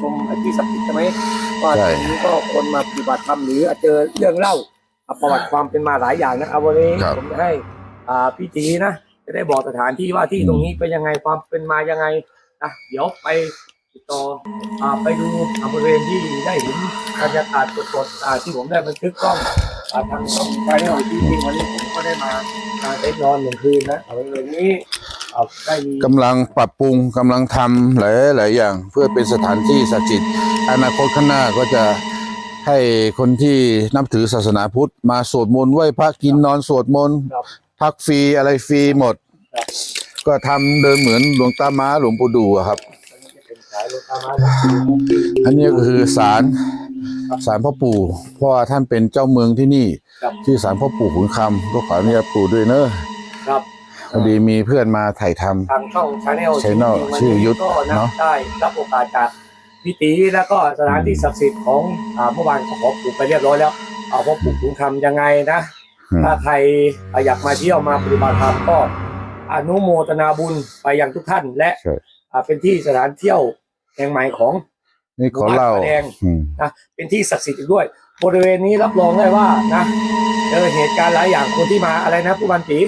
ชมไอ้ที่ศักดิ์สิทธิ์ใช่ไหมว่าใช่ทีนี้ก็คนมาปฏิบัติธรรมหรือเจอเรื่องเล่าประวัติความเป็นมาหลายอย่างนะเอาวันนี้ครับผมจะให้อ่าพี่ตีนะจะได้บอกสถานที่ว่าที่ตรงนี้เป็นยังไงความเป็นมายังไงนะเดี๋ยวไปติดต่ออ่าไปดูอ่าบริเวณที่ได้เห็นบรรยากาศสดๆอ่าที่ผมได้บันทึกกล้องอ่าทางช่องไปได้หน่อยที่จริงวันนี้ผมก็ได้มาอ่าได้นอนหนึ่งคืนนะเอาบริเวณนี้เอาได้มี กำลังปรับปรุงกำลังทำหลายหลายอย่าง เพื่อเป็นสถานที่ศักดิ์สิทธิ์อนาคตข้างหน้าก็จะให้คนที่นับถือศาสนาพุทธมาสวดมนต์ไหว้พระกินนอนสวดมนต์ครับพักฟรีอะไรฟรีหมดครับก็ทำเดินเหมือนหลวงตาม้าหลวงปู่ดูอะครับเป็นสายรถตามมาอันนี้ก็คือศาลศาลพ่อปู่เพราะว่าท่านเป็นเจ้าเมืองที่นี่ครับที่ศาลพ่อปู่ขุนคำก็ขออนุญาตปู่ด้วยเนอะครับ พอดีมีเพื่อนมาถ่ายทำ ทางช่องชาแนล Channel ชื่อยุทธก็นะเนอะได้รับโอกาสจากพี่ตีแล้วก็สถานที่ศักดิ์สิทธิ์ของอ่าเมื่อวานขอปลูกไปเรียบร้อยแล้ว เอาพ่อปลูกถุงคำยังไงนะ อืม ถ้าใครอยากมาเที่ยวมาปฏิบัติธรรมก็ อนุโมทนาบุญไปยังทุกท่าน และใช่อ่าเป็นที่สถานเที่ยวแห่งใหม่ของ นี่ขอเล่าหมู่บ้านผาแดง อืม นะเป็นที่ศักดิ์สิทธิ์อีกด้วย บริเวณนี้รับรองได้ว่านะเจอเหตุการณ์หลายอย่างคนที่มาอะไรนะผู้บันตี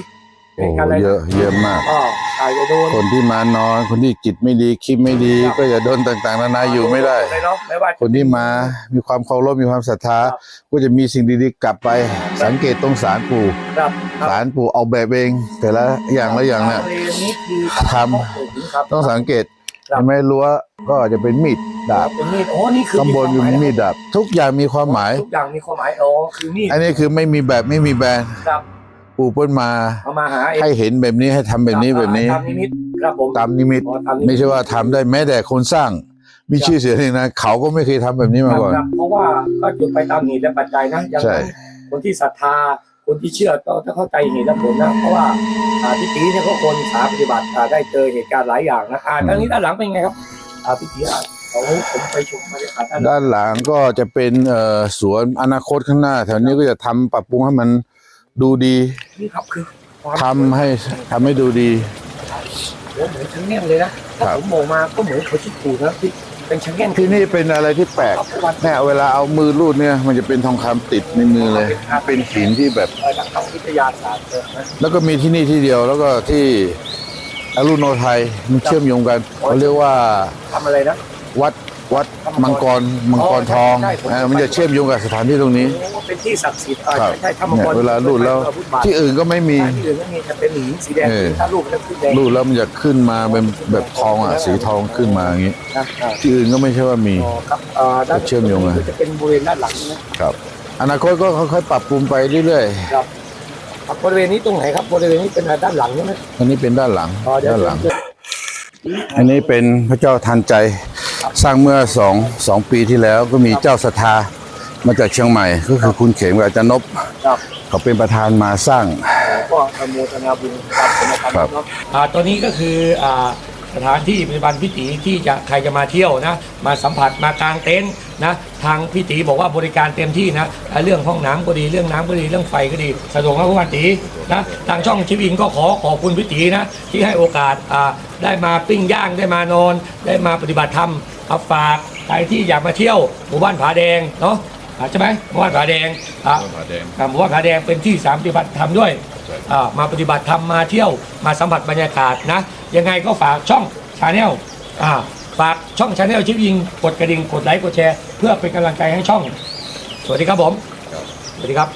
โอ้เหตุการณ์อะไรเยนะอะเยอะมาก ก็อาจจะโดนคนที่มานอน คนที่จิตไม่ดีคิดไม่ดีครับก็อย่าโดนต่างๆ นานาอยู่ไม่ได้ เลยเนาะไม่ว่าจะ คนที่มามีความเคารพมีความศรัทธา ครับ ก็จะมีสิ่งดีๆกลับไป สังเกตตรงศาลปู่ครับครับศาลปู่เอาแบบเอง แต่ละอย่างละอย่างเนี่ยบริเวณนี้คือทำ ครับ ต้องสังเกตครับ เห็นไหม่รั้วก็จะเป็นมีดดาบเป็นมีดโอ้นี่คือข้างบนคือมีดดาบ ทุกอย่างมีความหมาย ทุกอย่างมีความหมายอ๋อคือมีดอันนี้คือไม่มีแบบไม่มีแบรนด์ ครับ ปู่เปิ้นมาเอามาหาเองให้เห็นแบบนี้ให้ทำแบบนี้แบบนี้ ตามนิมิตครับผม ตามนิมิต อ๋อตามนิมิต ไม่ใช่ว่าทำได้แม้แต่คนสร้าง มีชื่อเสียงเองนะเขาก็ไม่เคยทำแบบนี้มาก่อน ครับเพราะว่าก็จุดไปตามเหตุและปัจจัยนะอย่างใช่คนที่ศรัทธาคนที่เชื่อก็ต้องเข้าใจเหตุและผลนะเพราะว่าอ่าพี่ตีเนี่ยก็คนสาปฏิบัติอ่าได้เจอเหตุการณ์หลายอย่างนะอ่าทางนี้ด้านหลังเป็นไงครับอ่าพี่ตีอะเขาผมไปชมบรรยากาศด้านหลังด้านหลังก็จะเป็นเอ่อสวนอนาคตข้างหน้าแถวนี้ก็จะทำปรับปรุงให้มัน ดูดีนี่ครับคือความทำให้ทำให้ดูดีโอ้เหมือนชังเงี้ยนเลยนะถ้าครับผมมองมาก็เหมือนเขาชิดถูกนะพี่เป็นชังเงี้ยนที่นี่เป็นอะไรที่แปลกครับทุกวันเนี่ยเวลาเอามือรูดเนี่ย มันจะเป็นทองคำติดในมือเลย เป็นหินที่แบบเอ่อนักทางวิทยาศาสตร์เลยนะแล้วก็มีที่นี่ที่เดียวแล้วก็ที่อรุโนไทยมันเชื่อมโยงกันเขาเรียกว่าทำอะไรนะวัด วัดมังกรมังกรทองใช่ใช่อ่ามันจะเชื่อมโยงกับสถานที่ตรงนี้โอ้เป็นที่ศักดิ์สิทธิ์อ่าครับใช่ใช่ถ้ามังเนี่ยกรเวลารูดแล้ว ที่อื่นก็ไม่มีใช่ที่อื่นก็มีจะเป็นหินสีแดงเออ ถ้ารูปแล้วขึ้นแดงรูดแล้วมันจะขึ้นมาเป็นแบบทองอะสีทองขึ้นมาอย่างนี้ นะอ่าที่อื่นก็ไม่ใช่ว่ามี อ๋อครับอ่าด้านจะเชื่อมโยงกันจะเป็นบริเวณด้านหลังนะ ครับ อนาคตก็ค่อยๆปรับปรุงไปเรื่อยครับครับบริเวณนี้ตรงไหนครับบริเวณนี้เป็นด้านหลังใช่ไหมๆอันนี้เป็นด้านหลังอ๋อเดี๋ยวด้านหลัง เดี๋ยวอันนี้เป็นพระเจ้าทันใจ สร้างเมื่อสองสองปีที่แล้วก็มีเจ้าศรัทธามาจากเชียงใหม่ ก็คือคุณเขมกับอาจารย์นบครับเขาเป็นประธานมาสร้างก็อนุโมทนาบุญครับผมนะครับครับเนาะอ่าตัวนี้ก็คืออ่า สถานที่ปัจจุบันพิตีที่จะใครจะมาเที่ยวนะ มาสัมผัสมากางเต็นท์นะทางพิตีบอกว่าบริการเต็มที่นะ เรื่องห้องน้ำก็ดีเรื่องน้ำก็ดีเรื่องไฟก็ดีสะดวกนะผู้พันตีนะทางช่องชิวิงก็ขอขอบคุณพิตีนะที่ให้โอกาสได้มาปิ้งย่างได้มานอน ได้มาปฏิบัติธรรมเอาฝากใครที่อยากมาเที่ยวหมู่บ้านผาแดงเนาะ อ่าใช่ไหมหมู่บ้านผาแดงอ่าอ่าหมู่บ้านผาแดงเป็นที่สามปฏิบัติธรรมด้วยอ่ามาปฏิบัติธรรมมาเที่ยวมาสัมผัสบรรยากาศนะ ยังไงก็ฝากช่องชาแนลอ่าฝากช่องชาแนลชิปยิงกดกระดิ่งกดไลค์กดแชร์เพื่อเป็นกำลังใจให้ช่อง สวัสดีครับผมสวัสดีครับ